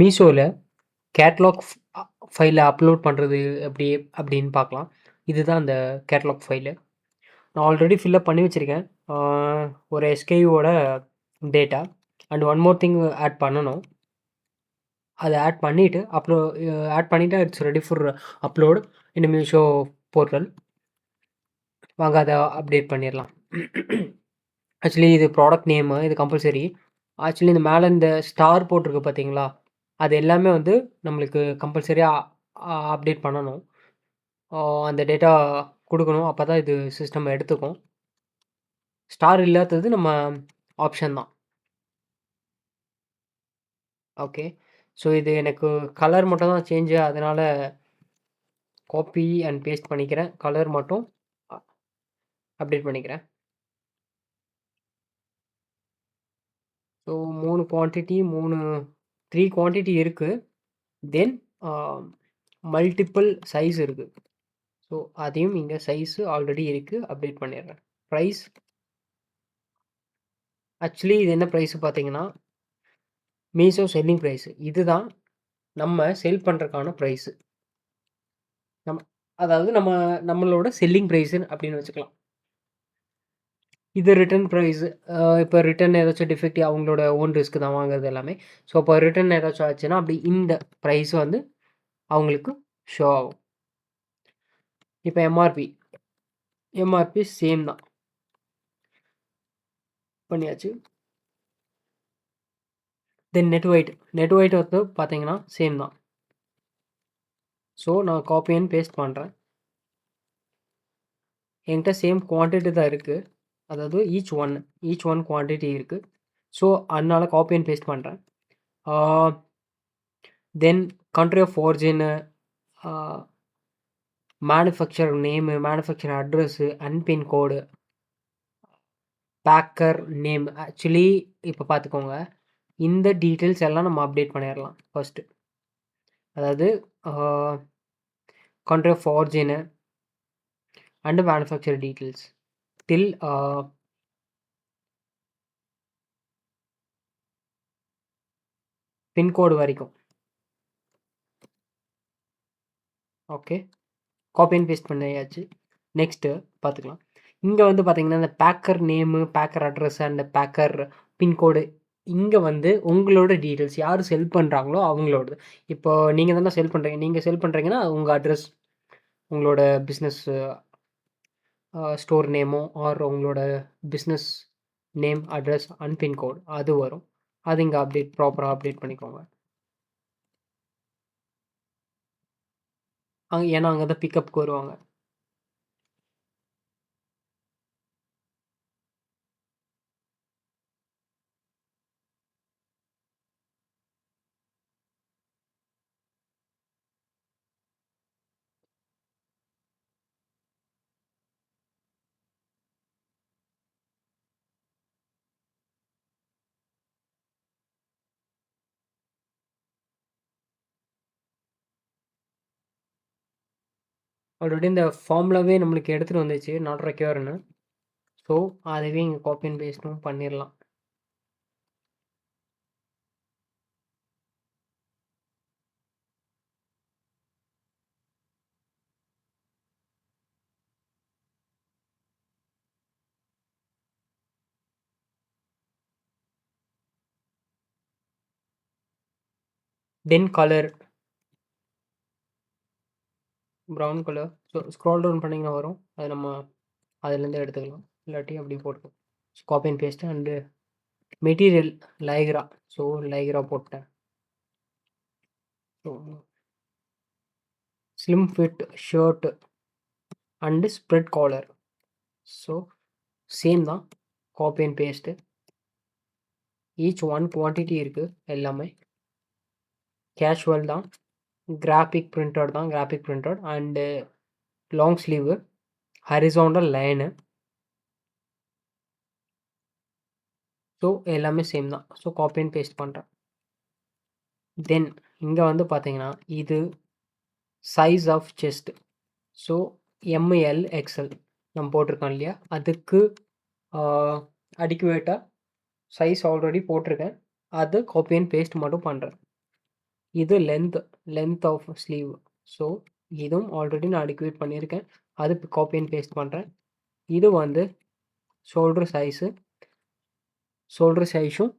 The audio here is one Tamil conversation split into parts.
மீஷோவில் கேட்லாக் ஃபைலை அப்லோட் பண்ணுறது எப்படி அப்படின்னு பார்க்கலாம். இதுதான் அந்த கேட்லாக் ஃபைலு. நான் ஆல்ரெடி ஃபில்லப் பண்ணி வச்சுருக்கேன் ஒரு எஸ்கேயூவோட data and one more thing add பண்ணணும். அதை ஆட் பண்ணிவிட்டு அப்லோ ஆட் பண்ணிவிட்டு it's ready for upload in Meesho portal. வாங்க அதை அப்டேட் பண்ணிடலாம் ஆக்சுவலி இது ப்ராடக்ட் நேமு. இது கம்பல்சரி. ஆக்சுவலி இந்த மேலே இந்த ஸ்டார் போட்டிருக்கு பார்த்தீங்களா? அது எல்லாமே வந்து நம்மளுக்கு கம்பல்சரியாக அப்டேட் பண்ணணும். அந்த டேட்டா கொடுக்கணும் அப்போ தான் இது சிஸ்டம் எடுத்துக்கும். ஸ்டார் இல்லாதது நம்ம ஆப்ஷன் தான். ஓகே. ஸோ இது எனக்கு கலர் மட்டும் தான் சேஞ்சு. அதனால் காப்பி அண்ட் பேஸ்ட் பண்ணிக்கிறேன். கலர் மட்டும் அப்டேட் பண்ணிக்கிறேன். ஸோ மூணு குவான்டிட்டி மூணு த்ரீ குவான்டிட்டி இருக்குது தென் மல்டிப்புள் சைஸ் இருக்குது ஸோ அதையும் இங்கே சைஸு ஆல்ரெடி இருக்குது அப்டேட் பண்ணிடுறேன். ப்ரைஸ் ஆக்சுவலி இது என்ன ப்ரைஸு பார்த்தீங்கன்னா மீஷோ செல்லிங் ப்ரைஸு இதுதான் நம்ம செல் பண்ணுறக்கான ப்ரைஸு நம்ம அதாவது நம்ம நம்மளோட செல்லிங் ப்ரைஸுன்னு அப்படின்னு வச்சுக்கலாம். இது ரிட்டர்ன் ப்ரைஸ் இப்போ ரிட்டர்ன் ஏதாச்சும் டிஃபெக்ட் அவங்களோட ஓன் ரிஸ்க் தான் வாங்குறது எல்லாமே. ஸோ இப்போ ரிட்டர்ன் ஏதாச்சும் ஆச்சுன்னா, அப்படி இந்த ப்ரைஸ் வந்து அவங்களுக்கு ஷோ ஆகும். இப்போ எம்ஆர்பி. எம்ஆர்பி சேம் தான். பண்ணியாச்சு. Then net white net white வந்து பார்த்தீங்கன்னா சேம் தான். ஸோ நான் காப்பி அண்ட் பேஸ்ட் பண்ணுறேன் என்கிட்ட சேம் குவான்டிட்டி தான் இருக்குது அதாவது each one each one quantity இருக்குது ஸோ அதனால் காப்பி அண்ட் பேஸ்ட் பண்ணுறேன் then country of origin manufacture name, manufacture address, அன்பின் pin code. Packer name. Actually இப்போ பார்த்துக்கோங்க. இந்த டீட்டெயில்ஸ் எல்லாம் நம்ம அப்டேட் பண்ணிடலாம் ஃபர்ஸ்ட்டு. அதாவது country of origin and manufacture details till pincode வரைக்கும். ஓகே. காப்பி அண்ட் பேஸ்ட் பண்ணியாச்சு. நெக்ஸ்ட்டு பார்த்துக்கலாம். இங்கே வந்து பார்த்தீங்கன்னா, இந்த packer name, packer address and packer pincode இங்கே வந்து உங்களோட டீட்டெயில்ஸ் யார் செல் பண்ணுறாங்களோ அவங்களோடது. இப்போ நீங்கள் தானே செல் பண்ணுறீங்க நீங்கள் செல் பண்ணுறீங்கன்னா உங்கள் அட்ரஸ், உங்களோட பிஸ்னஸ் ஸ்டோர் நேமோ ஆர் உங்களோட business name, address and pincode அது வரும். அது இங்கே அப்டேட் ப்ராப்பராக அப்டேட் பண்ணிக்கோங்க. அ ஏன்னா அங்கே தான் பிக்கப்புக்கு வருவாங்க. ஆல்ரெடி இந்த ஃபார்முலாவே நம்மளுக்கு எடுத்துகிட்டு வந்துச்சு. நாட் ரெக்யூர்னு ஸோ அதுவே இங்கே காப்பி அண்ட் பேஸ்ட்டும் பண்ணிடலாம் then colour. Brown colour. So scroll down பண்ணிங்கன்னா வரும். அது நம்ம அதுலேருந்து எடுத்துக்கலாம். இல்லாட்டி அப்படியே போட்டுக்கலாம். Copy and paste and material Lycra. So Lycra போட்டேன். So slim fit shirt and spread collar. So same தான். Copy and paste. Each one quantity இருக்குது எல்லாமே. கேஷுவல் தான். கிராஃபிக் பிரிண்டட் தான். Graphic printed and long sleeve. Horizontal line. So எல்லாமே சேம் தான். ஸோ காப்பி அண்ட் பேஸ்ட் பண்ணுறேன் தென் இங்கே வந்து பார்த்தீங்கன்னா, இது size of chest. So ML, XL நம்ம போட்டிருக்கோம் இல்லையா? அதுக்கு அடிக்குவேட்டாக சைஸ் ஆல்ரெடி போட்டிருக்கேன். அது காப்பி அண்ட் பேஸ்ட் மட்டும் பண்ணுறேன் இது length length of sleeve so இதுவும் ஆல்ரெடி நான் அடிக்குவேட் பண்ணியிருக்கேன். அது காப்பி அண்ட் பேஸ்ட் பண்ணுறேன் இது வந்து ஷோல்டர் சைஸு ஷோல்டர் சைஸும்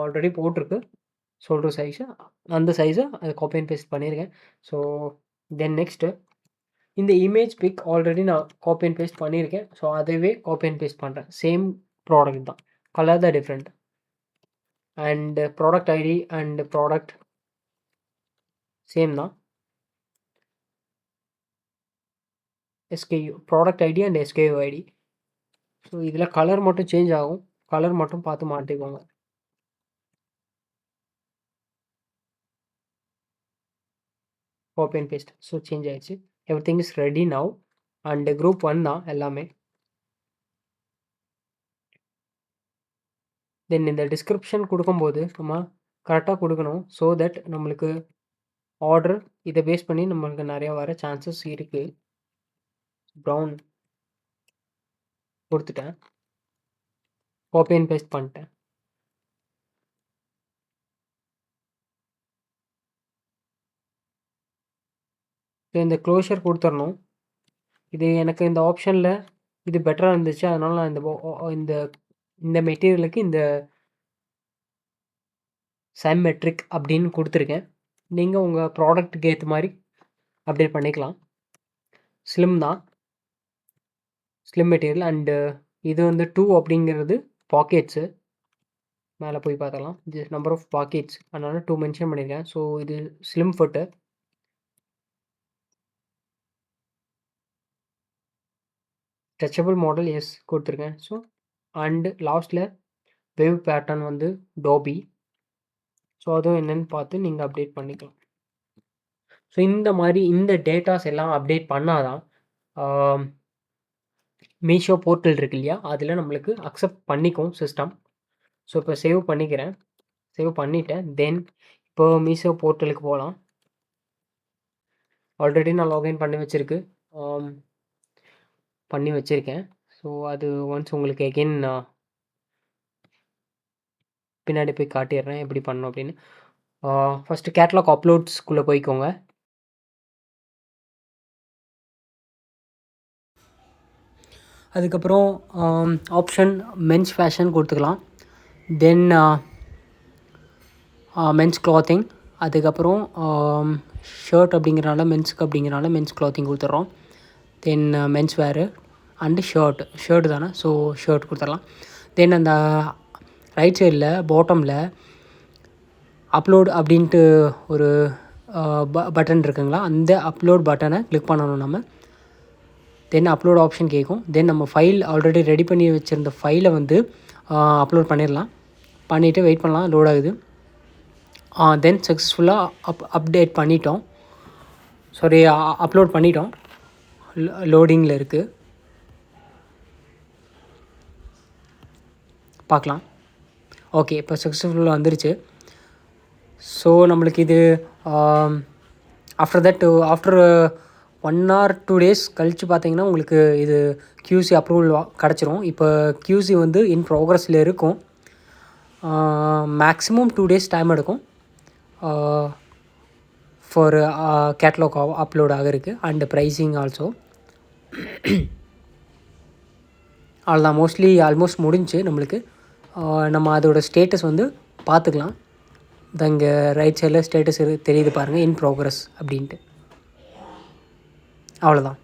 ஆல்ரெடி போட்டிருக்கு. ஷோல்டர் சைஸு அந்த சைஸை அது காப்பி அண்ட் பேஸ்ட் பண்ணியிருக்கேன். ஸோ தென் நெக்ஸ்ட்டு இந்த இமேஜ் பிக் ஆல்ரெடி நான் காப்பி அண்ட் பேஸ்ட் பண்ணியிருக்கேன். ஸோ அதுவே காப்பி அண்ட் பேஸ்ட் பண்ணுறேன் சேம் ப்ராடக்ட் தான். கலர் தான் different and product ID and product same தான். SKU product ID and SKU ID so இதில் கலர் மட்டும் சேஞ்ச் ஆகும். கலர் மட்டும் பார்த்து மாட்டிக்கோங்க ஓப்பன் பேஸ்ட் ஸோ சேஞ்ச் ஆயிடுச்சு. Everything is ready now and group one தான் எல்லாமே. தென் இந்த டிஸ்கிரிப்ஷன் கொடுக்கும்போது நம்ம கரெக்டாக கொடுக்கணும். ஸோ தட் நம்மளுக்கு ஆர்டர் இதை பேஸ் பண்ணி நம்மளுக்கு நிறையா வர சான்சஸ் இருக்குது ப்ரௌன் கொடுத்துட்டேன். காப்பி அண்ட் பேஸ்ட் பண்ணிட்டேன். ஸோ இந்த க்ளோஷர் கொடுத்துடணும். இது எனக்கு இந்த ஆப்ஷனில் இது பெட்டராக இருந்துச்சு. அதனால் நான் இந்த oh, இந்த இந்த மெட்டீரியலுக்கு இந்த சைமெட்ரிக் அப்படின்னு கொடுத்துருக்கேன். நீங்கள் உங்கள் ப்ராடக்ட்டுக்கு ஏற்ற மாதிரி அப்டேட் பண்ணிக்கலாம். ஸ்லிம் தான். ஸ்லிம் மெட்டீரியல் அண்டு இது வந்து டூ அப்படிங்கிறது பாக்கெட்ஸு மேலே போய் பார்த்தலாம் இது நம்பர் ஆஃப் பாக்கெட்ஸ் அதனால் டூ மென்ஷன் பண்ணியிருக்கேன் ஸோ இது ஸ்லிம் ஃபுட்டு ஸ்ட்ரெச்சபிள் மாடல் எஸ் கொடுத்துருக்கேன். ஸோ அண்டு லாஸ்ட்டில் வேவ் பேட்டர்ன் வந்து டோபி ஸோ அதுவும் என்னென்னு பார்த்து நீங்கள் அப்டேட் பண்ணிக்கலாம். ஸோ இந்த மாதிரி இந்த டேட்டாஸ் எல்லாம் அப்டேட் பண்ணால் தான் மீஷோ போர்ட்டல் இருக்கு இல்லையா? அதில் நம்மளுக்கு அக்செப்ட் பண்ணிக்கும் சிஸ்டம் ஸோ இப்போ சேவ் பண்ணிக்கிறேன். சேவ் பண்ணிவிட்டேன் தென் இப்போ மீஷோ போர்ட்டலுக்கு போகலாம் ஆல்ரெடி நான் லாகின் பண்ணி வச்சுருக்கு. பண்ணி வச்சுருக்கேன். ஸோ அது ஒன்ஸ் உங்களுக்கு எகெயின் நான் பின்னாடி போய் காட்டிடுறேன். எப்படி பண்ணணும் அப்படின்னு. ஃபஸ்ட்டு கேட்லாக் அப்லோட்ஸ்குள்ளே போய்க்கோங்க. அதுக்கப்புறம் ஆப்ஷன் மென்ஸ் ஃபேஷன் கொடுத்துக்கலாம். தென் மென்ஸ் கிளாத்திங் அதுக்கப்புறம் ஷர்ட் அப்படிங்கிறனால மென்ஸுக்கு அப்படிங்கிறனால மென்ஸ் கிளாத்திங் கொடுத்துட்றோம். Then men's wear and shirt shirt தானே? ஸோ ஷர்ட் கொடுத்துடலாம். தென் அந்த ரைட் சைடில் பாட்டமில் அப்லோட் அப்படின்ட்டு ஒரு ப பட்டன் இருக்குங்களா? அந்த அப்லோட் பட்டனை கிளிக் பண்ணணும் நம்ம. தென் அப்லோட் ஆப்ஷன் கேட்கும் தென் நம்ம ஃபைல் ஆல்ரெடி ரெடி பண்ணி வச்சுருந்த ஃபைலை வந்து அப்லோட் பண்ணிடலாம் பண்ணிவிட்டு வெயிட் பண்ணலாம். லோட் ஆகுது. தென் சக்ஸஸ்ஃபுல்லாக அப் அப்டேட் பண்ணிட்டோம். சாரி அப்லோட் பண்ணிட்டோம். லோடிங்கில் இருக்குது பார்க்கலாம். ஓகே இப்போ சக்ஸஸ்ஃபுல்லாக வந்துருச்சு. ஸோ நம்மளுக்கு இது after that after one or two days கழித்து பார்த்தீங்கன்னா உங்களுக்கு இது கியூசி அப்ரூவல் கிடச்சிரும். இப்போ க்யூசி வந்து இன் ப்ரோக்ரஸில் இருக்கும். மேக்ஸிமம் டூ டேஸ் டைம் எடுக்கும். ஃபார் கேட்லாக் அப்லோட் ஆகிருக்கு அண்டு ப்ரைஸிங் ஆல்சோ அவ்வளோதான் மோஸ்ட்லி ஆல்மோஸ்ட் முடிஞ்சு நம்மளுக்கு நம்ம அதோடய ஸ்டேட்டஸ் வந்து பார்த்துக்கலாம். இங்கே ரைட் சைடில் ஸ்டேட்டஸ் தெரியுது பாருங்கள் இன் ப்ரோக்ரஸ் அப்படின்ட்டு. அவ்வளோதான்